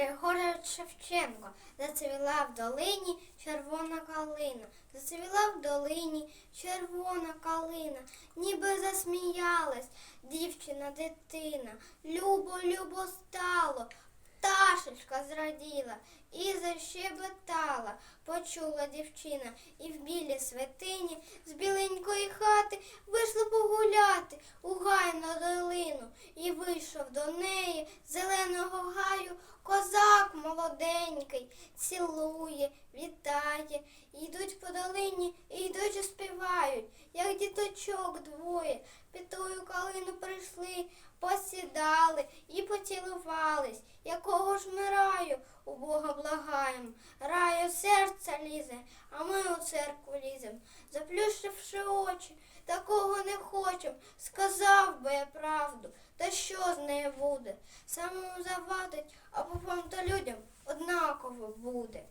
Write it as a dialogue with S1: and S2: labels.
S1: Григорович Шевченко зацвіла в долині червона калина, зацвіла в долині червона калина, ніби засміялась дівчина дитина. Любо, любо стало, пташечка зраділа і защебетала, почула дівчина, і в білій святині з біленької хати вийшла вийшов до неї зеленого гаю. Козак молоденький, цілує, вітає, йдуть по долині, і йдуть і співають, як діточок двоє, під тою калину прийшли, посідали і поцілувались. Якого ж ми раю у Бога благаємо, раю серця лізе, а ми у церкву лізем, заплющивши очі, такого не хочем, сказав би я правду, що з нею буде? Самому завадить, або вам та людям однаково буде.